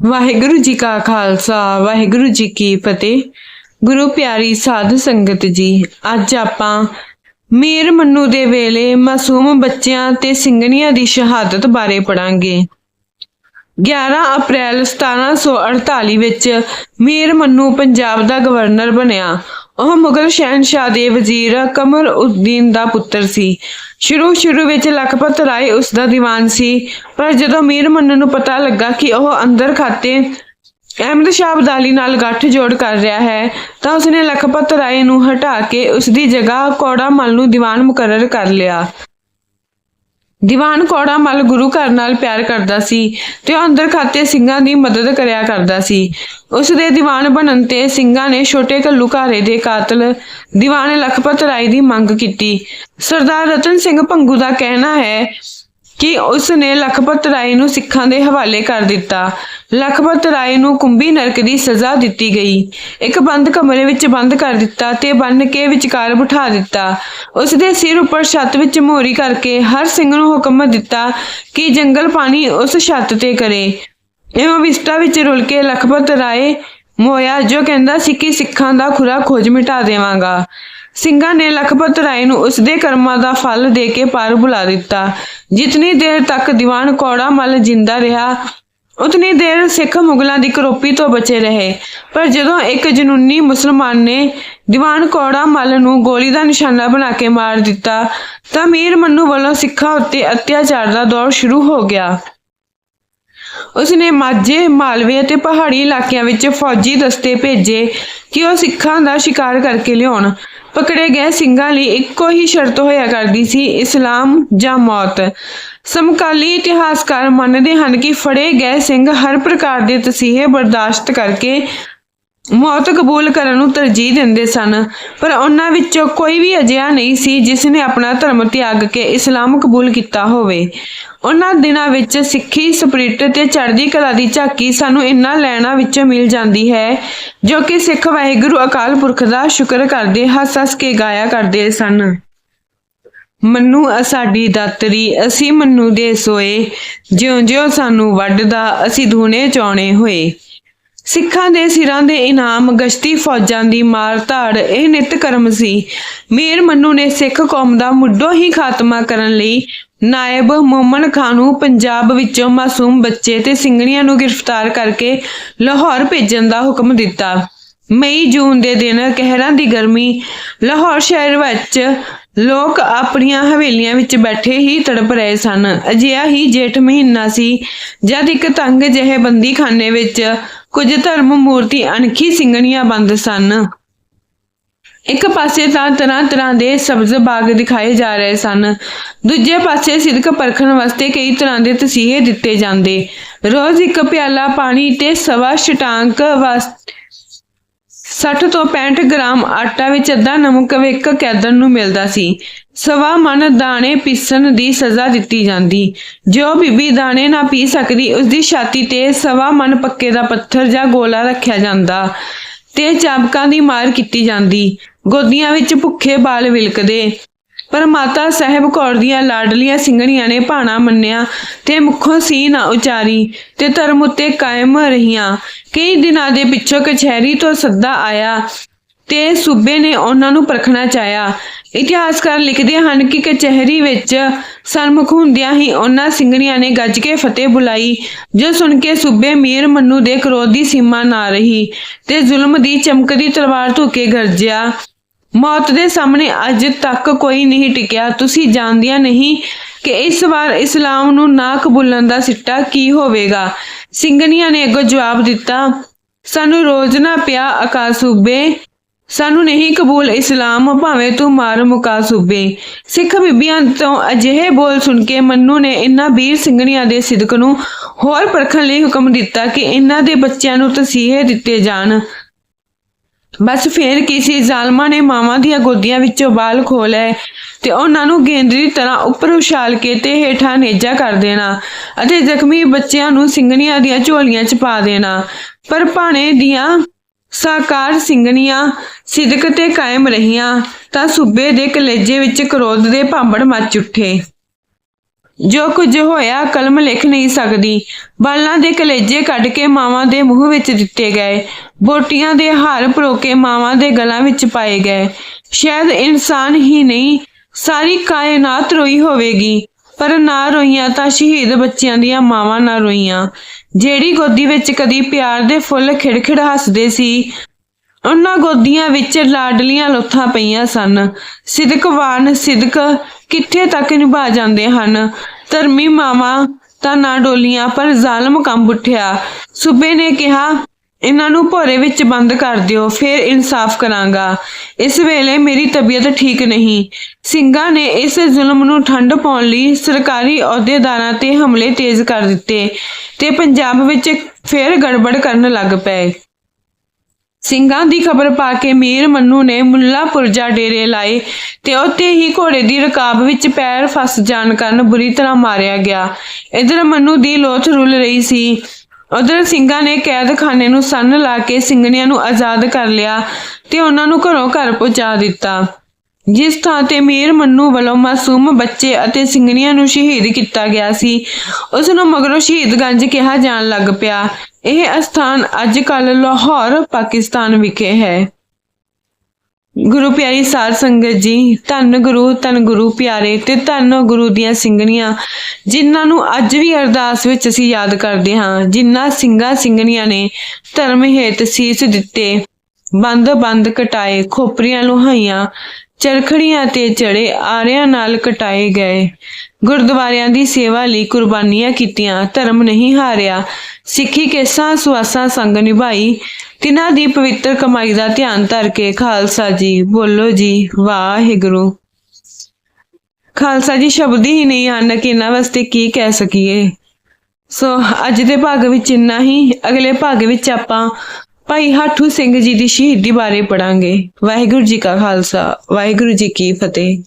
ਵਾਹਿਗੁਰੂ ਜੀ ਕਾ ਖਾਲਸਾ, ਵਾਹਿਗੁਰੂ ਜੀ ਕੀ ਫਤਿਹ। ਗੁਰੂ ਪਿਆਰੀ ਸਾਧ ਸੰਗਤ ਜੀ, ਅੱਜ ਆਪਾਂ ਮੀਰ ਮੰਨੂ ਦੇ ਵੇਲੇ ਮਾਸੂਮ ਬੱਚਿਆਂ ਤੇ ਸਿੰਘਣੀਆਂ ਦੀ ਸ਼ਹਾਦਤ ਬਾਰੇ ਪੜਾਂਗੇ 11 ਅਪ੍ਰੈਲ 1748 ਵਿੱਚ ਮੀਰ ਮੰਨੂ ਪੰਜਾਬ ਦਾ ਗਵਰਨਰ ਬਣਿਆ। ਉਹ ਮੁਗਲ ਸ਼ਹਿਨशाह ਦੇ ਵਜ਼ੀਰ ਕਮਰ ਉਦੀਨ ਦਾ ਪੁੱਤਰ ਸੀ। ਸ਼ੁਰੂ ਸ਼ੁਰੂ ਵਿੱਚ ਲਖਪਤ ਰਾਏ ਉਸ ਦਾ ਦੀਵਾਨ ਸੀ, ਪਰ ਜਦੋਂ ਮੀਰ ਮੰਨੂ ਨੂੰ ਪਤਾ ਲੱਗਾ ਕਿ ਉਹ ਅੰਦਰ ਖਾਤੇ ਅਹਿਮਦ ਸ਼ਾਹ ਅਬਦਾਲੀ ਨਾਲ ਗੱਠ ਜੋੜ ਕਰ ਰਿਹਾ ਹੈ, ਤਾਂ ਉਸਨੇ ਲਖਪਤ ਰਾਏ ਨੂੰ ਹਟਾ ਕੇ ਉਸ ਦੀ ਜਗ੍ਹਾ ਕੌੜਾ ਮਲ ਨੂੰ ਦੀਵਾਨ ਮੁਕਰਰ ਕਰ ਲਿਆ। ਦੀਵਾਨ ਕੌੜਾ ਮਲ ਗੁਰੂ ਘਰ ਨਾਲ ਪਿਆਰ ਕਰਦਾ ਸੀ ਤੇ ਉਹ ਅੰਦਰ ਖਾਤੇ ਸਿੰਘਾਂ ਦੀ ਮਦਦ ਕਰਿਆ ਕਰਦਾ ਸੀ। ਉਸ ਦੇ ਦੀਵਾਨ ਬਣਨ ਤੇ ਸਿੰਘਾਂ ਨੇ ਛੋਟੇ ਘੱਲੂ ਘਾਰੇ ਦੇ ਕਾਤਲ ਦੀਵਾਨ ਲਖਪਤ ਰਾਏ ਦੀ ਮੰਗ ਕੀਤੀ। ਸਰਦਾਰ ਰਤਨ ਸਿੰਘ ਭੰਗੂ ਦਾ ਕਹਿਣਾ ਹੈ ਕਿ ਉਸ ਨੇ ਲਖਪਤ ਰਾਏ ਨੂੰ ਸਿੱਖਾਂ ਦੇ ਹਵਾਲੇ ਕਰ ਦਿੱਤਾ। ਲਖਪਤ ਰਾਏ ਨੂੰ ਕੁੰਭੀ ਨਰਕ ਦੀ ਸਜ਼ਾ ਦਿੱਤੀ ਗਈ। ਇੱਕ ਬੰਦ ਕਮਰੇ ਵਿੱਚ ਬੰਦ ਕਰ ਦਿੱਤਾ ਤੇ ਬੰਨ ਕੇ ਵਿਚਕਾਰ ਬਿਠਾ ਦਿੱਤਾ। ਉਸ ਦੇ ਸਿਰ ਉੱਪਰ ਛੱਤ ਵਿੱਚ ਮੋਰੀ ਕਰਕੇ ਹਰ ਸਿੰਘ ਨੂੰ ਹੁਕਮ ਦਿੱਤਾ ਕਿ ਜੰਗਲ ਪਾਣੀ ਉਸ ਛੱਤ ਤੇ ਕਰੇ। ਇਵੇਂ ਵਿਸਟਾ ਵਿੱਚ ਰੁਲ ਕੇ ਲਖਪਤ ਰਾਏ ਮੋਇਆ, ਜੋ ਕਹਿੰਦਾ ਸੀ ਕਿ ਸਿੱਖਾਂ ਦਾ ਖੁਰਾ ਖੋਜ ਮਿਟਾ ਦੇਵਾਂਗਾ। ਸਿੰਘਾਂ ਨੇ ਲਖਪਤ ਰਾਏ ਨੂੰ ਉਸ ਦੇ ਕਰਮਾਂ ਦਾ ਫਲ ਦੇ ਕੇ ਪਾਰ ਬੁਲਾ ਦਿੱਤਾ। ਜਿਤਨੀ ਦੇਰ ਤੱਕ ਦੀਵਾਨ ਕੌੜਾ ਮੱਲ ਜਿੰਦਾ ਰਿਹਾ ਉਤਨੀ ਦੇਰ ਸਿੱਖ ਮੁਗਲਾਂ ਦੀ ਕਰੋਪੀ ਤੋਂ ਬਚੇ ਰਹੇ। ਪਰ ਜਦੋਂ ਇੱਕ ਜਨੂਨੀ ਮੁਸਲਮਾਨ ਨੇ ਦੀਵਾਨ ਕੌੜਾ ਮੱਲ ਨੂੰ ਗੋਲੀ ਦਾ ਨਿਸ਼ਾਨਾ ਬਣਾ ਕੇ ਮਾਰ ਦਿੱਤਾ, ਤਾਂ ਮੀਰ ਮੰਨੂ ਵੱਲੋਂ ਸਿੱਖਾਂ ਉੱਤੇ ਅਤਿਆਚਾਰ ਦਾ ਦੌਰ ਸ਼ੁਰੂ ਹੋ ਗਿਆ। ਉਸਨੇ ਮਾਝੇ, ਮਾਲਵੇ ਅਤੇ ਪਹਾੜੀ ਇਲਾਕਿਆਂ ਵਿੱਚ ਫੌਜੀ ਦਸਤੇ ਭੇਜੇ ਕਿ ਉਹ ਸਿੱਖਾਂ ਦਾ ਸ਼ਿਕਾਰ ਕਰਕੇ ਲਿਆਉਣ। ਪਕੜੇ ਗਏ ਸਿੰਘਾਂ ਲਈ ਇੱਕੋ ਹੀ ਸ਼ਰਤ ਹੋਇਆ ਕਰਦੀ ਸੀ, ਇਸਲਾਮ ਜਾਂ ਮੌਤ। ਸਮਕਾਲੀ ਇਤਿਹਾਸਕਾਰ ਮੰਨਦੇ ਹਨ ਕਿ ਫੜੇ ਗਏ ਸਿੰਘ ਹਰ ਪ੍ਰਕਾਰ ਦੇ ਤਸੀਹੇ ਬਰਦਾਸ਼ਤ ਕਰਕੇ ਮੌਤ ਕਬੂਲ ਕਰਨ ਨੂੰ ਤਰਜੀਹ ਦਿੰਦੇ ਸਨ, ਪਰ ਉਹਨਾਂ ਵਿੱਚੋਂ ਕੋਈ ਵੀ ਅਜਿਹਾ ਨਹੀਂ ਸੀ ਜਿਸ ਨੇ ਆਪਣਾ ਧਰਮ ਤਿਆਗ ਕੇ ਇਸਲਾਮ ਕਬੂਲ ਕੀਤਾ ਹੋਵੇ। ਉਹਨਾਂ ਦਿਨਾਂ ਵਿੱਚ ਸਿੱਖੀ, ਸਪਿਰਿਟ ਤੇ ਚੜ੍ਹਦੀ ਕਲਾ ਦੀ ਝਾਕੀ ਸਾਨੂੰ ਇਨ੍ਹਾਂ ਲੈਣਾ ਵਿੱਚੋਂ ਮਿਲ ਜਾਂਦੀ ਹੈ, ਜੋ ਕਿ ਸਿੱਖ ਵਾਹਿਗੁਰੂ ਅਕਾਲ ਪੁਰਖ ਦਾ ਸ਼ੁਕਰ ਕਰਦੇ ਹੱਸ ਹੱਸ ਕੇ ਗਾਇਆ ਕਰਦੇ ਸਨ। ਮੰਨੂ ਸਾਡੀ ਦਾਤਰੀ, ਅਸੀਂ ਮੰਨੂ ਦੇ ਸੋਏ। ਜਿਉਂ-ਜਿਉਂ ਸਾਨੂੰ ਵੱਢਦਾ, ਅਸੀਂ ਧੂਣੇ ਚਾਉਣੇ ਹੋਏ। ਸਿੱਖਾਂ ਦੇ ਸਿਰਾਂ ਦੇ ਇਨਾਮ, ਗਸ਼ਤੀ ਫੌਜਾਂ ਦੀ ਮਾਰ ਧਾੜ, ਇਹ ਨਿਤ ਕਰਮ ਸੀ। ਮੀਰ ਮੰਨੂ ਨੇ ਸਿੱਖ ਕੌਮ ਦਾ ਮੁੱਢੋਂ ਹੀ ਖਾਤਮਾ ਕਰਨ ਲਈ ਨਾਇਬ ਮੋਮਨ ਖਾਨ ਨੂੰ ਪੰਜਾਬ ਵਿੱਚੋਂ ਮਾਸੂਮ ਬੱਚੇ ਤੇ ਸਿੰਘਣੀਆਂ ਨੂੰ ਗ੍ਰਿਫਤਾਰ ਕਰਕੇ ਲਾਹੌਰ ਭੇਜਣ ਦਾ ਹੁਕਮ ਦਿੱਤਾ। ਮਈ ਜੂਨ ਦੇ ਦਿਨ, ਕਹਿਰਾਂ ਦੀ ਗਰਮੀ ਲਾਹੌਰ ਸ਼ਹਿਰ ਵਿੱਚ ਲੋਕ ਆਪਣੀਆਂ ਹਵੇਲੀਆਂ ਵਿੱਚ ਬੈਠੇ ਹੀ ਤੜਪ ਰਹੇ ਸਨ। ਅਜਿਹਾ ਹੀ ਜੇਠ ਮਹੀਨਾ ਸੀ, ਜਦ ਇੱਕ ਤੰਗ ਜਿਹੇ ਬੰਦੀਖਾਨੇ ਵਿੱਚ ਕੁਝ ਧਰਮ ਮੂਰਤੀ ਅਣਖੀ ਸਿੰਘਣੀਆਂ ਬੰਦ ਸਨ। ਇੱਕ ਪਾਸੇ ਤਾਂ ਤਰ੍ਹਾਂ ਤਰ੍ਹਾਂ ਦੇ ਸਬਜ਼ ਬਾਗ ਦਿਖਾਏ ਜਾ ਰਹੇ ਸਨ। ਦੂਜੇ ਪਾਸੇ ਸਿਦਕ ਪਰਖਣ ਵਾਸਤੇ ਕਈ ਤਰ੍ਹਾਂ ਦੇ ਤਸੀਹੇ ਦਿੱਤੇ ਜਾਂਦੇ। ਰੋਜ਼ ਇੱਕ ਪਿਆਲਾ ਪਾਣੀ ਤੇ ਸਵਾ ਸ਼ਟਾਂਕ ਵਾਸਤੇ 60 ਤੋਂ 65 ਗ੍ਰਾਮ ਆਟਾ ਵਿੱਚ ਅੱਧਾ ਨਮਕ ਇੱਕ ਕੈਦਨ ਨੂੰ ਮਿਲਦਾ ਸੀ। ਸਵਾ ਮਨ ਦਾਣੇ ਪੀਸਣ ਦੀ ਸਜ਼ਾ ਦਿੱਤੀ ਜਾਂਦੀ। ਜੋ ਬੀਬੀ ਦਾਣੇ ਨਾ ਪੀ ਸਕਦੀ ਉਸ ਦੀ ਛਾਤੀ ਤੇ ਸਵਾ ਮਨ ਪੱਕੇ ਦਾ ਪੱਥਰ ਜਾਂ ਗੋਲਾ ਰੱਖਿਆ ਜਾਂਦਾ ਤੇ ਚਾਬਕਾਂ ਦੀ ਮਾਰ ਕੀਤੀ ਜਾਂਦੀ। ਗੋਦੀਆਂ ਵਿੱਚ ਭੁੱਖੇ ਬਾਲ ਵਿਲਕਦੇ। ਪਰ ਮਾਤਾ ਸਾਹਿਬ ਕੌਰ ਦੀਆਂ ਲਾਡਲੀਆਂ ਸਿੰਘਣੀਆਂ ਨੇ ਭਾਣਾ ਮੰਨਿਆ ਤੇ ਮੁੱਖੋਂ ਸੀ ਨਾ ਉਚਾਰੀ ਤੇ ਧਰਮ ਉੱਤੇ ਕਾਇਮ ਰਹੀਆਂ। ਕਈ ਦਿਨਾਂ ਦੇ ਪਿੱਛੋਂ ਕਚਹਿਰੀ ਤੋਂ ਸੱਦਾ ਆਇਆ ਤੇ ਸੂਬੇ ਨੇ ਉਹਨਾਂ ਨੂੰ ਪਰਖਣਾ ਚਾਹਿਆ। ਇਤਿਹਾਸਕਾਰ ਲਿਖਦੇ ਹਨ ਕਿ ਕਚਹਿਰੀ ਵਿੱਚ ਸਨਮੁਖ ਹੁੰਦਿਆਂ ਹੀ ਉਹਨਾਂ ਸਿੰਘਣੀਆਂ ਨੇ ਗੱਜ ਕੇ ਫਤਿਹ ਬੁਲਾਈ, ਜੋ ਸੁਣ ਕੇ ਸੂਬੇ ਮੀਰ ਮੰਨੂ ਦੇ ਕ੍ਰੋਧ ਦੀ ਸੀਮਾ ਨਾ ਰਹੀ ਤੇ ਜ਼ੁਲਮ ਦੀ ਚਮਕਦੀ ਤਲਵਾਰ ਧੁਕੇ ਗਰਜਿਆ। ਮੌਤ ਦੇ ਸਾਹਮਣੇ ਅੱਜ ਤੱਕ ਕੋਈ ਨਹੀਂ ਟਿਕਿਆ। ਤੁਸੀਂ ਜਾਣਦਿਆਂ ਨਹੀਂ ਕਿ ਇਸ ਵਾਰ ਇਸਲਾਮ ਨੂੰ ਨਾ ਕਬੂਲਣ ਦਾ ਸਿੱਟਾ ਕੀ ਹੋਵੇਗਾ। ਸਿੰਘਣੀਆਂ ਨੇ ਅੱਗੋਂ ਜਵਾਬ ਦਿੱਤਾ, ਸਾਨੂੰ ਰੋਜ਼ ਨਾ ਪਿਆ ਅਕਾ ਸੂਬੇ ਸਾਨੂੰ ਨਹੀਂ ਕਬੂਲ ਇਸਲਾਮ, ਭਾਵੇਂ ਤੂੰ ਮਾਰ ਮੁਕਾ ਸੂਬੇ ਸਿੱਖ ਬੀਬੀਆਂ ਤੋਂ ਅਜਿਹੇ ਬੋਲ ਸੁਣ ਕੇ ਮੰਨੂ ਨੇ ਇਨ੍ਹਾਂ ਵੀਰ ਸਿੰਘਣੀਆਂ ਦੇ ਸਿਦਕ ਨੂੰ ਹੋਰ ਪਰਖਣ ਲਈ ਹੁਕਮ ਦਿੱਤਾ ਕਿ ਇਨ੍ਹਾਂ ਦੇ ਬੱਚਿਆਂ ਨੂੰ ਤਸੀਹੇ ਦਿੱਤੇ ਜਾਣ। ਬਸ ਫੇਰ ਕਿਸੇ ਜ਼ਾਲਮਾਂ ਨੇ ਮਾਵਾਂ ਦੀਆਂ ਗੋਦੀਆਂ ਵਿੱਚੋਂ ਬਾਲ ਖੋ ਲਏ ਤੇ ਉਹਨਾਂ ਨੂੰ ਗੇਂਦਰੀ ਤਰ੍ਹਾਂ ਉੱਪਰ ਉਛਾਲ ਕੇ ਤੇ ਹੇਠਾਂ ਨੇਜਾ ਕਰ ਦੇਣਾ ਅਤੇ ਜ਼ਖਮੀ ਬੱਚਿਆਂ ਨੂੰ ਸਿੰਘਣੀਆਂ ਦੀਆਂ ਝੋਲੀਆਂ 'ਚ ਪਾ ਦੇਣਾ। ਪਰ ਭਾਣੇ ਦੀਆਂ ਸਾਕਾਰ ਸਿੰਘਣੀਆਂ ਸਿਦਕ ਤੇ ਕਾਇਮ ਰਹੀਆਂ ਤਾਂ ਸੂਬੇ ਦੇ ਕਲੇਜੇ ਵਿੱਚ ਕਰੋਧ ਦੇ ਭਾਂਬੜ ਮੱਚ ਉੱਠੇ। ਜੋ ਕੁਝ ਹੋਇਆ, ਕਲਮ ਲਿਖ ਨਹੀਂ ਸਕਦੀ। ਬਾਲਾਂ ਦੇ ਕਲੇਜੇ ਕੱਢ ਕੇ ਮਾਵਾਂ ਦੇ ਮੂੰਹ ਵਿੱਚ ਦਿੱਤੇ ਗਏ। ਬੋਟੀਆਂ ਦੇ ਹਾਰ ਪਰੋ ਕੇ ਮਾਵਾਂ ਦੇ ਗਲਾਂ ਵਿੱਚ ਪਾਏ ਗਏ। ਸ਼ਾਇਦ ਇਨਸਾਨ ਹੀ ਨਹੀਂ, ਸਾਰੀ ਕਾਇਨਾਤ ਰੋਈ ਹੋਵੇਗੀ। ਪਰ ਨਾ ਰੋਈਆਂ ਤਾਂ ਸ਼ਹੀਦ ਬੱਚਿਆਂ ਦੀਆਂ ਮਾਵਾਂ ਨਾ ਰੋਈਆਂ। ਜਿਹੜੀ ਗੋਦੀ ਵਿੱਚ ਕਦੀ ਪਿਆਰ ਦੇ ਫੁੱਲ ਖਿੜਖਿੜ ਹੱਸਦੇ ਸੀ ਉਹਨਾਂ ਗੋਦੀਆਂ ਵਿੱਚ ਲਾਡਲੀਆਂ ਲੋਥਾਂ ਪਈਆਂ ਸਨ। ਸਿਦਕਵਾਨ ਸਿਦਕ ਕਿੱਥੇ ਤੱਕ ਨਿਭਾ ਜਾਂਦੇ ਹਨ? ਧਰਮੀ ਮਾਵਾਂ ਤਾਂ ਨਾ ਡੋਲੀਆਂ, ਪਰ ਜ਼ਾਲਮ ਕੰਬ ਉੱਠਿਆ। ਸੂਬੇ ਨੇ ਕਿਹਾ, ਇਹਨਾਂ ਨੂੰ ਭੋਰੇ ਵਿੱਚ ਬੰਦ ਕਰ ਦਿਓ, ਫਿਰ ਇਨਸਾਫ ਕਰਾਂਗਾ। ਇਸ ਵੇਲੇ ਮੇਰੀ ਤਬੀਅਤ ਠੀਕ ਨਹੀਂ। ਸਿੰਘਾਂ ਨੇ ਇਸ ਜ਼ੁਲਮ ਨੂੰ ਠੰਡ ਪਾਉਣ ਲਈ ਸਰਕਾਰੀ ਅਹੁਦੇਦਾਰਾਂ ਤੇ ਹਮਲੇ ਤੇਜ਼ ਕਰ ਦਿੱਤੇ ਤੇ ਪੰਜਾਬ ਵਿੱਚ ਫਿਰ ਗੜਬੜ ਕਰਨ ਲੱਗ ਪਏ। ਸਿੰਘਾਂ ਦੀ ਖਬਰ ਪਾ ਕੇ ਮੀਰ ਮੰਨੂ ਨੇ ਮੁੱਲਾ ਪੁਰਜਾ ਡੇਰੇ ਲਾਏ ਤੇ ਉੱਥੇ ਹੀ ਘੋੜੇ ਦੀ ਰਕਾਬ ਵਿੱਚ ਪੈਰ ਫਸ ਜਾਣ ਕਾਰਨ ਬੁਰੀ ਤਰ੍ਹਾਂ ਮਾਰਿਆ ਗਿਆ। ਇਧਰ ਮੰਨੂ ਦੀ ਲੋਥ ਰੁੱਲ ਰਹੀ ਸੀ। ਉਧਰ ਸਿੰਘਾਂ ਨੇ ਕੈਦਖਾਨੇ ਨੂੰ ਸੰਨ ਲਾ ਕੇ ਸਿੰਘਣੀਆਂ ਨੂੰ ਆਜ਼ਾਦ ਕਰ ਲਿਆ ਤੇ ਉਹਨਾਂ ਨੂੰ ਘਰੋਂ ਘਰ ਪਹੁੰਚਾ ਦਿੱਤਾ। ਜਿਸ ਥਾਂ ਤੇ ਮੀਰ ਮੰਨੂ ਵੱਲੋਂ ਮਾਸੂਮ ਬੱਚੇ ਅਤੇ ਸਿੰਘਣੀਆਂ ਨੂੰ ਸ਼ਹੀਦ ਕੀਤਾ ਗਿਆ ਸੀ ਉਸ ਨੂੰ ਮਗਰੋਂ ਸ਼ਹੀਦਗੰਜ ਕਿਹਾ ਜਾਣ ਲੱਗ ਪਿਆ। ਇਹ ਅਸਥਾਨ ਅੱਜ ਕੱਲ ਲਾਹੌਰ, ਪਾਕਿਸਤਾਨ ਵਿਖੇ ਹੈ। ਗੁਰੂ ਪਿਆਰੀ ਸਾਧ ਸੰਗਤ ਜੀ, ਧੰਨ ਗੁਰੂ ਧੰਨ ਗੁਰੂ ਪਿਆਰੇ ਤੇ ਧੰਨ ਗੁਰੂ ਦੀਆਂ ਸਿੰਘਣੀਆਂ ਜਿਨ੍ਹਾਂ ਨੂੰ ਅੱਜ ਵੀ ਅਰਦਾਸ ਵਿੱਚ ਅਸੀਂ ਯਾਦ ਕਰਦੇ ਹਾਂ, ਜਿਨ੍ਹਾਂ ਸਿੰਘਾਂ ਸਿੰਘਣੀਆਂ ਨੇ ਧਰਮ ਹੇਤ ਸੀਸ ਦਿੱਤੇ ਬੰਦ ਬੰਦ ਕਟਾਏ, ਖੋਪਰੀਆਂ ਲੁਹਾਈਆਂ ਚਰਖੜੀਆਂ ਤੇ ਚੜੇ ਆਰਿਆਂ ਨਾਲ ਕਟਾਏ ਗਏ। ਗੁਰਦੁਆਰਿਆਂ ਦੀ ਸੇਵਾ ਲਈ ਕੁਰਬਾਨੀਆਂ ਕੀਤੀਆਂ, ਧਰਮ ਨਹੀਂ ਹਾਰਿਆ। ਸਿੱਖੀ ਕੇਸਾਂ ਸੁਆਸਾਂ ਸੰਗ ਨਿਭਾਈ। ਤਿਨਾਂ ਦੀ ਪਵਿੱਤਰ ਕਮਾਈ ਦਾ ਧਿਆਨ ਧਰ ਕੇ ਖਾਲਸਾ ਜੀ ਬੋਲੋ ਜੀ, ਵਾਹਿਗੁਰੂ। ਖਾਲਸਾ ਜੀ, ਸ਼ਬਦ ਹੀ ਨਹੀਂ ਹਨ ਕਿ ਇਹਨਾਂ ਵਾਸਤੇ ਕੀ ਕਹਿ ਸਕੀਏ। ਸੋ ਅੱਜ ਦੇ ਭਾਗ ਵਿੱਚ ਇੰਨਾ ਹੀ। ਅਗਲੇ ਭਾਗ ਵਿੱਚ ਆਪਾਂ ਭਾਈ ਹਾਠੂ ਸਿੰਘ ਜੀ ਦੀ ਸ਼ਹੀਦੀ ਬਾਰੇ ਪੜਾਂਗੇ ਵਾਹਿਗੁਰੂ ਜੀ ਕਾ ਖਾਲਸਾ, ਵਾਹਿਗੁਰੂ ਜੀ ਕੀ ਫਤਿਹ।